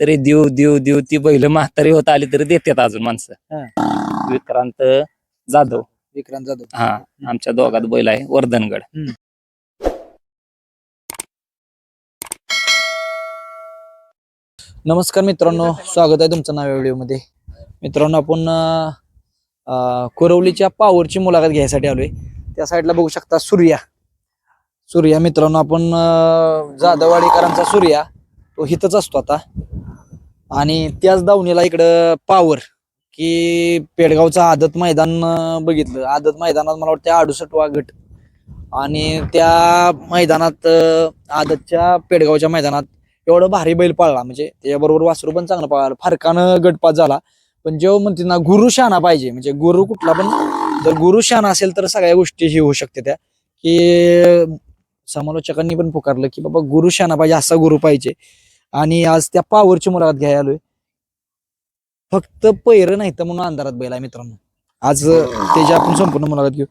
तरी देऊ देऊ देऊ ती बैल म्हातारी होत आली तरी देतात अजून माणसं. विक्रांत जाधव. विक्रांत जाधव. हा आमच्या दोघात बैल आहे वर्धनगड. नमस्कार मित्रांनो स्वागत आहे तुमचं नव्या व्हिडिओमध्ये. मित्रांनो आपण कोरवलीच्या पावरची मुलाखत घ्यायसाठी आलोय. त्या साईडला बघू शकता सूर्या. सूर्या मित्रांनो आपण जाधववाडीकरांचा सूर्या तो इथंच असतो आता. आणि त्याच दावणीला इकडं पावर की पेडगावचं आदत मैदान बघितलं. आदत मैदानात मला वाटतं अडुसष्टवा गट. आणि त्या मैदानात आदतच्या पेडगावच्या मैदानात एवढं भारी बैल पाळला. म्हणजे त्याच्याबरोबर वासरू पण चांगलं पाळलं. फारकानं गटपात झाला. पण जेव्हा म्हणते ना गुरु शहाणा पाहिजे. म्हणजे गुरु कुठला पण जर गुरु शहाणा असेल तर सगळ्या गोष्टी ही होऊ शकते त्या. की समालोचकांनी पण पुकारलं की बाबा गुरु शहाणा पाहिजे असा गुरु पाहिजे. आणि आज त्या पावरची मुलाखत घ्यायला आलोय. फक्त पैर नाही तर म्हणून अंधारात बैल आहे मित्रांनो. आज त्याची आपण संपूर्ण मुलाखत घेऊ.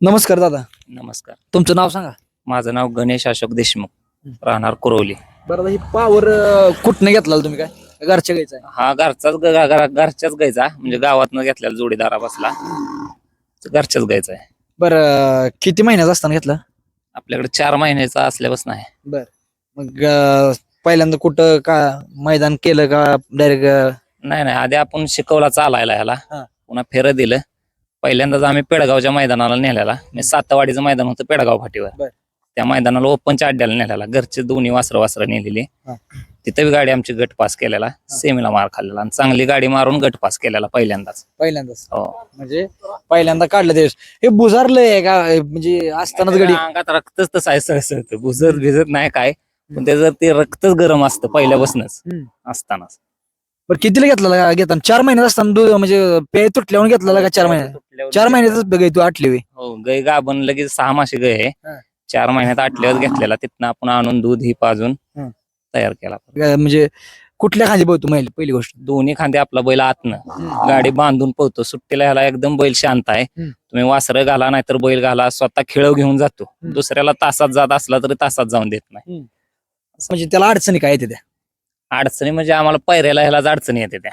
नमस्कार दादा. नमस्कार. तुमचं नाव सांगा. माझं नाव गणेश अशोक देशमुख राहणार कुरवली बरं ही पावर कुठनं घेतला तुम्ही काय? घरच्या घ्यायचं हा घरचाच ग- ग- घरा- घरच्याच गायचा म्हणजे गावातनं घेतलेला जोडीदारा बसला. घरच्याच गायचा आहे. बरं किती महिन्याचा असताना घेतलं? आपल्याकडे चार महिन्याचा असल्यापासून आहे. मग अं, पहिल्यांदा कुठं का मैदान केलं का डायरेक्ट नाही नाही आधी आपण शिकवला चालायला ह्याला. हा. पुन्हा फेरं दिलं. पहिल्यांदाच आम्ही पेडगावच्या मैदानाला नेलेला. म्हणजे सातवाडीचं मैदान होतं पेडगाव फाटीवर. बर. त्या मैदानाला ओपनच्या अड्ड्याला नेलेला. घरचे दोन्ही वासरं वासरं नेलेली. हा. तिथं बी गाडी आमची गट पास केलेला. सेमीला मार खाल्लेला. आणि चांगली गाडी मारून गट पास केलेला पहिल्यांदाच. पहिल्यांदाच. हो. म्हणजे पहिल्यांदा काढलं ते. हे बुजारलंय का? म्हणजे असतानाच गडी अंगात रक्तच तसं आहे सहसं बुजत भिजत नाही काय. पण त्याचं ते रक्तच गरम असतं पहिल्यापासूनच हम्म. असतानाच. बरं कितीला घेतला घेताना? चार महिन्यात असताना दूध म्हणजे पे तुटल्यावर घेतला का चार महिन्यात चार महिन्यातच बघ तू आटली होय. हो गाय गाभण लगेच सहा मासे गाय आहे. चार महिन्यात आटल्यावर घेतलेला. तिथनं आपण आणून दूध ही पाजून हं. तयार केला. म्हणजे कुठल्या खाली बघतो महिला पहिली गोष्ट. दोन्ही खांदे आपला बैल आतनं. गाडी बांधून पळतो. सुट्टीला ह्याला एकदम बैल शांत आहे. तुम्ही वासरं घाला नाहीतर बैल घाला स्वतः खेळ घेऊन जातो. दुसऱ्याला तासात जात असला तरी तासात जाऊन देत नाही. म्हणजे त्याला अडचणी काय येते त्या अडचणी म्हणजे आम्हाला पैऱ्याला ह्यालाच अडचणी येते त्या.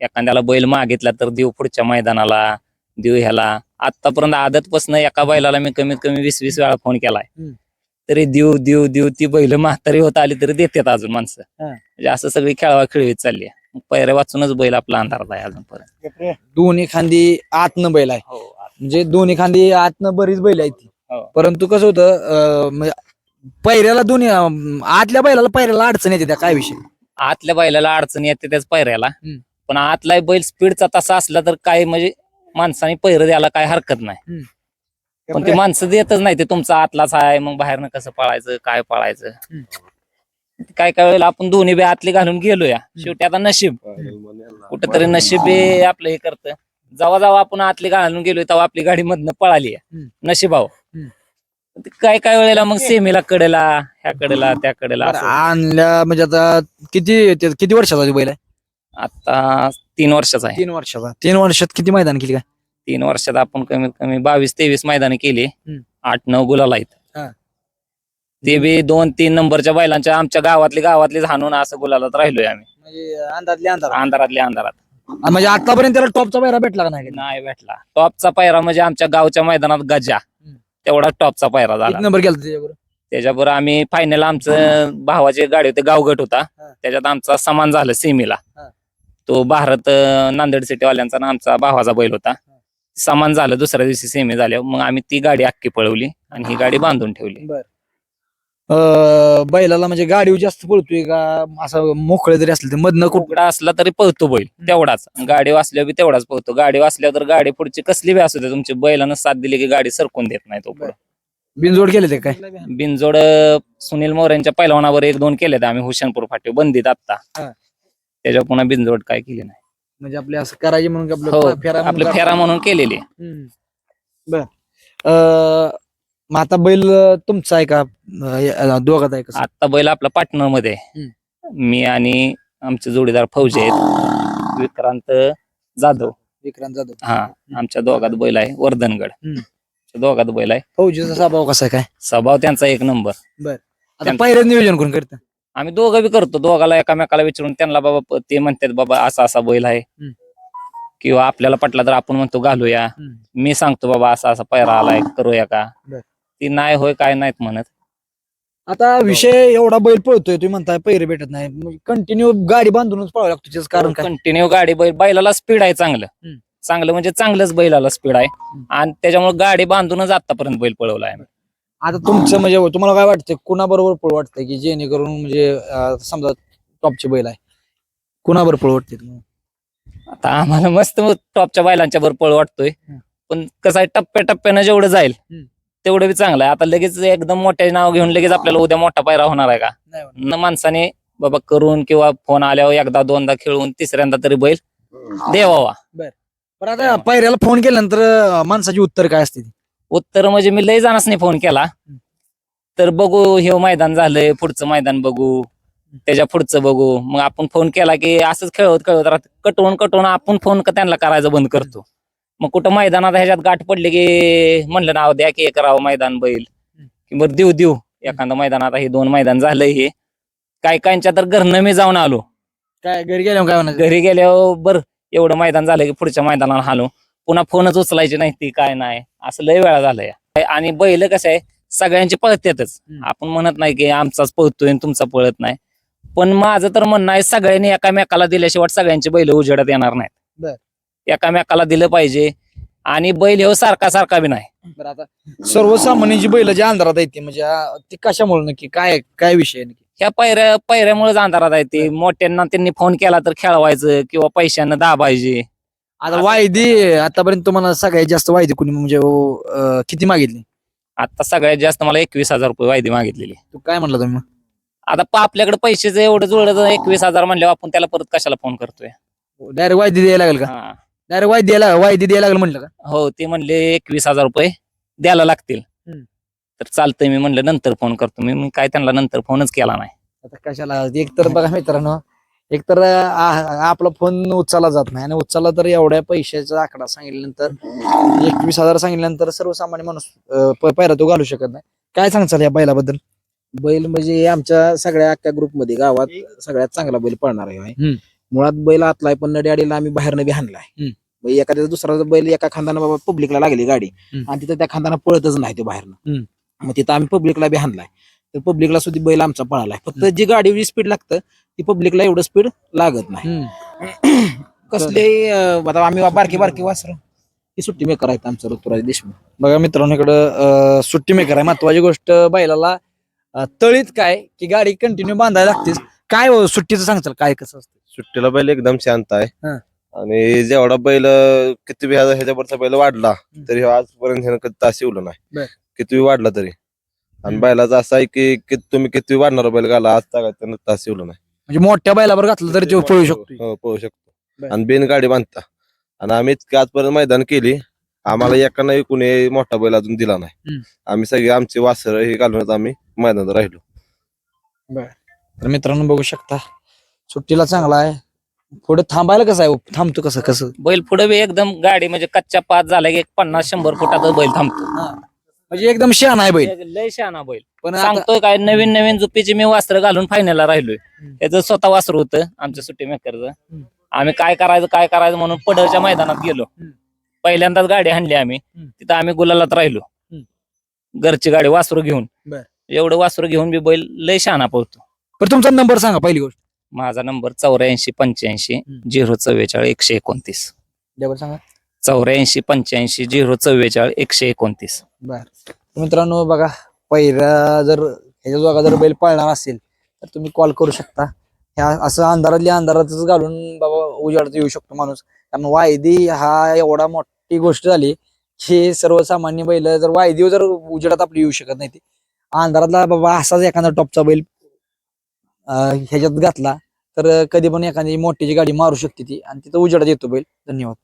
एखाद्याला बैल मागितला तर देऊ पुढच्या मैदानाला देऊ ह्याला आतापर्यंत आदतपासून एका बैलाला मी कमीत कमी वीस वीस वेळा फोन केलाय. तरी देऊ देऊ देऊ ती बैल म्हातारी होत आली तरी देतात अजून माणसं हा. म्हणजे असं सगळी खेळावा खेळवीत चालली आहे. मग पैऱ्या वाचूनच बैल आपला अंधारात आहे अजूनपर्यंत दोन्ही खांदी आतनं बैल आहे हो म्हणजे दोन्ही खांदी आतनं बरीच बैल आहेत ती हो. परंतु कसं होतं अं, म्हणजे पैऱ्याला दोन्ही अं, आतल्या बैलाला पैऱ्याला अडचण येते त्या काय विषय? आतल्या बैलाला अडचण येते त्याच पैऱ्याला. पण आतला बैल स्पीडचा तसा असला तर काय म्हणजे माणसाने पैर द्यायला काय हरकत नाही. पण ते माणसं देतच नाही ते तुमचा आतलाच आहे मग बाहेरनं कसं पळायचं काय पळायचं. काय काय वेळेला आपण दोन्ही बी आतली घालून गेलोया. शेवटी आता नशीब. कुठेतरी नशीब बी आपलं हे करतं. जेव्हा जेव्हा आपण आतली घालून गेलोय तेव्हा आपली गाडी मधनं पळाली हम्म. नशिबाव. काय काय वेळेला मग सेमीला कडेला ह्या कडेला त्या कडेला बरं, असं. आणल्या म्हणजे आता किती ते- किती वर्षाचा बैल आहे? आता तीन वर्षाचा आहे. तीन वर्षाचा. तीन वर्षात किती मैदान केली काय? तीन वर्षात आपण कमीत कमी बावीस तेवीस मैदान केली. हम्म. आठ नऊ गुलाला आहेत. हा. ते बी दोन तीन नंबरच्या बैलांच्या आमच्या गावातली गावातली हाणून असं गुलालात राहिलोय आम्ही. म्हणजे अंदाजले अंदाज अंधारातल्या अंधारात. म्हणजे आतापर्यंत त्याला टॉपचा बैरा भेटला का नाही नाही भेटला. टॉपचा पायरा म्हणजे आमच्या गावच्या मैदानात गजा. तेवढा टॉपचा पायरा झाला. किती नंबर गेला त्याच्याबरोबर. त्याच्याबरोबर आम्ही फायनल आमचं भावाची गाडी होते गावगट होता. त्याच्यात आमचा समान झालं सेमीला. तो भारत अं, नांदेड सिटी वाल्यांचा आणि आमचा भावाचा बैल होता. समान झालं दुसऱ्या दिवशी सेमी झाल्यावर मग आम्ही ती गाडी अख्खी पळवली आणि ही गाडी बांधून ठेवली. अं, बैलाला म्हणजे गाडी जास्त पळतोय का? असं मोकळे जरी असलं ते मधनं कुठं? कुकडा असला तरी पळतो बैल तेवढाच. गाडी वाचल्यावर बी तेवढाच पळतो. गाडी वाचल्यावर तर गाडी पुढची कसली बी असू दे तुमची बैलानं साथ दिली की गाडी सरकून देत नाही तो पुढे. बिनजोड केले ते काय? बिनजोड अं, सुनील मोऱ्यांच्या पैलवानावर एक दोन केले आम्ही हुशनपूर फाटी बंदीत आत्ता. हा. त्याच्या पुन्हा बिनजोड काय केली नाही. म्हणजे आपले असं करायचे म्हणून आपलं हो फेरा म्हणून आपलं. फेरा म्हणून केलेली. बर. मग आता बैल तुमचा आहे का? अं, दोघात आहे का? आता बैल आपला पार्टनरमध्ये आहे. मी आणि आमचे जोडीदार फौजी आहेत. विक्रांत जाधव. विक्रांत जाधव. हा आमच्या दोघात बैल आहे वर्धनगड. हम्म. आमच्या दोघात बैल आहे. फौजीचा स्वभाव कसा आहे काय? स्वभाव त्यांचा एक नंबर. आता त्यांचं- पहिल्याच नियोजन करून करत? आम्ही दोघं बी करतो. दोघाला एकामेकाला विचारून त्यांना बाबा प- ते म्हणतात बाबा असा असा बैल आहे. हम्म. किंवा आपल्याला पटला तर आपण म्हणतो घालूया. मी सांगतो बाबा असा असा पैरा आलाय करूया का? बर. ती नाही होय काय नाहीत म्हणत. आता विषय एवढा बैल पळतोय तुम्ही म्हणताय पैरे भेटत नाही कंटिन्यू गाडी बांधूनच पळावं लागतो त्याचं कारण काय? कंटिन्यू गाडी बैल बैलाला स्पीड आहे चांगलं. हम्म. चांगलं म्हणजे चांगलंच बैलाला स्पीड आहे. आणि त्याच्यामुळे गाडी बांधूनच आतापर्यंत बैल पळवलाय आता तुमचं म्हणजे तुम्हाला काय वाटतंय कुणाबरोबर पळ वाटतंय की जेणेकरून म्हणजे अं, समजा टॉपची बैल आहे? कुणाबरोबर पळ वाटते तुम्हाला? आता आम्हाला मस्त टॉपच्या बैलांच्या वर पळ वाटतोय. हम्म. पण कसं आहे टप्प्या टप्प्यानं जेवढं जाईल हम्म. तेवढं बी चांगलं आहे. आता लगेच एकदम मोठ्या नाव घेऊन लगेच आपल्याला उद्या मोठा पायरा होणार आहे का? नाही होणार. न माणसाने बाबा करून किंवा फोन आल्यावर एकदा दोनदा खेळून तिसऱ्यांदा तरी बैल देवावा. पण आता पायऱ्याला फोन केल्यानंतर अं, माणसाची उत्तर काय असते ती? उत्तर म्हणजे मी लय जाणाच नाही फोन केला. तर बघू हे मैदान झालंय पुढचं मैदान बघू त्याच्या पुढचं बघू. मग आपण फोन केला की असंच खेळवत खेळवत राहत. कटवून कटवून आपण फोन त्यांना करायचा बंद करतो. मग कुठं मैदानात ह्याच्यात गाठ पडली की म्हणलं नाव द्या की हे करावं मैदान बैल. की बरं देऊ देऊ. एखादं मैदान आता हे दोन मैदान झालंय हे. काय कायच्या तर घरनं मी जाऊन आलो. काय घरी गेल्यावर काय म्हणायचं? घरी गेल्यावर बर एवढं मैदान झालं की पुढच्या मैदानाला हालो. पुन्हा फोनच उचलायची नाही ती काय नाही. असं लय वेळा झालंय. आणि बैल कसं आहे सगळ्यांची पळतेतच हम्म. आपण म्हणत नाही की आमचाच पळतोय तुमचा पळत नाही. पण माझं तर म्हणणं आहे सगळ्यांनी एकामेकाला दिल्याशिवाय सगळ्यांची बैल उजेडत येणार बर. नाहीत एकामेकाला दिलं पाहिजे. आणि बैल हे सारखा सारखा बी नाही. बरं आता सर्वसामान्य जी बैल जी अंधारात येते म्हणजे ती कशामुळे नक्की? काय काय विषय आहे नक्की? ह्या पैऱ्या पैऱ्यामुळेच अंधारात आहे ते. मोठ्यांना त्यांनी फोन केला तर खेळवायचं किंवा पैशांना दाबायचे. आता असं- वायदी आतापर्यंत तुम्हाला सगळ्यात जास्त वायदी कुणी म्हणजे अं, किती मागितली? आता सगळ्यात जास्त मला एकवीस हजार रुपये वायदी मागितलेली. तू काय म्हणला तुम्ही मग? आता पा- आपल्याकडे पैसे जर एवढं जुळलं एकवीस हजार म्हणल्यावर आपण त्याला परत कशाला फोन करतोय? डायरेक्ट वायदी द्यायला लागेल का? हा. डायरेक्ट वायदी द्यायला वायदी द्यायला लागेल म्हटलं का? हो ते म्हणले एकवीस हजार रुपये द्यायला लागतील. हम्म. तर चालतंय मी म्हणलं नंतर फोन करतो. मी काय त्यांना नंतर फोनच केला नाही. आता कशाला? एक तर बघा मित्रांनो एक तर आ- आपला फोन उचलला जात नाही. आणि उचलला तर एवढ्या पैशाचा आकडा सांगितल्यानंतर एकवीस हजार सांगितल्यानंतर सर्वसामान्य माणूस अं, प- पायरा तो घालू शकत नाही. काय सांगचाल या बैलाबद्दल? बैल म्हणजे आमच्या सगळ्या अख्ख्या ग्रुपमध्ये गावात सगळ्यात चांगला बैल पळणार आहे. हम्म. मुळात बैल आतलाय पण नडी अडीला आम्ही बाहेरनं बी हाणलाय. मग एखाद्या दुसरा बैल एका खांदानं बाबा पब्लिकला लागली गाडी. आणि तिथं त्या खांदानं पळतच नाही ते बाहेरनं. मग तिथं आम्ही पब्लिकला बी हाणलाय. तर पब्लिकला सुद्धा बैल आमचा पळालाय. फक्त जी गाडी स्पीड लागतं ती पब्लिकला एवढं स्पीड लागत नाही. कसले आता आम्ही बारकी बारकी वासर. ही सुट्टी मेकर आहेत आमचं ऋतुराज देशमुख. बघा मित्रांनो इकडं सुट्टी मेकर आहे. महत्वाची गोष्ट बैलाला तळीत काय की गाडी कंटिन्यू बांधायला लागतेच. काय हो, सुट्टीचं सांगचाल काय कसं असतं? सुट्टीला बैल एकदम शांत आहे. हा. आणि जेवढा बैल किती बी ह्या- ह्याच्यावरचा बैल वाढला तरी ह्यो आजपर्यंत ह्यानं कधी तास येवलं बर. नाही किती बी वाढला तरी. आणि हम्म. बैलाचं असं आहे की की तुम्ही किती बी वाढणार बैल घाला आज तागात त्यानं तास येवलं नाही. म्हणजे मोठ्या बैलावर घातलं तरी तो पळू शकतो हो पळू शकतो. आणि बिन गाडी बांधता. आणि आम्ही इतकी आजपर्यंत मैदान केली आम्हाला एकानं कुणी मोठा बैल अजून दिला नाही. हम्म. आम्ही सगळे आमची वासर हे घालूनच आम्ही मैदानात राहिलो. तर मित्रांनो बघू शकता. सुट्टीला चांगला आहे. पुढे थांबायला कसं आहे? थांबतो कसं? कसं? बैल पुढे बी एकदम गाडी म्हणजे कच्च्या पाच झाला की एक पन्नास शंभर फुटाचा बैल थांबतो. म्हणजे एकदम शहाणा आहे बैल. लय शहाणा बैल. पण सांगतोय काय नवीन नवीन जुपीची मी वस्त्र घालून फायनलला राहिलोय. त्याचं स्वतः वासर होतं आमच्या सुट्टी मेकरचं. आम्ही काय करायचं काय करायचं म्हणून पडळच्या मैदानात गेलो. पहिल्यांदाच गाडी आणली आम्ही. तिथं आम्ही गुलालात राहिलो. घरची गाडी वासरू घेऊन. एवढं वासरू घेऊन बी बैल लय शहाणा पळतो पण तुमचा नंबर सांगा पहिली गोष्ट. माझा नंबर चौऱ्याऐंशी पंच्याऐंशी. झिरो चव्वेचाळीस एकशे एकोणतीस. सांगा. चौऱ्याऐंशी पंच्याऐंशी झिरो चव्वेचाळीस एकशे एकोणतीस. बर. मित्रांनो बघा पहिला जर ह्याच्या जोगा जर बैल पळणार असेल तर तुम्ही कॉल करू शकता. ह्या असं अंधारातल्या अंधारातच घालून बाबा उजाडत येऊ शकतो माणूस. कारण वायदी हा एवढा मोठी गोष्ट झाली की सर्वसामान्य बैल जर वायदी जर उजेडात आपली येऊ शकत नाही ती. अंधारातला बाबा असाच एखादा टॉपचा बैल ह्याच्यात घातला. तर कधी पण एखादी मोठीची गाडी मारू शकते ती. आणि तिथं उजेडात येतो बैल. धन्यवाद.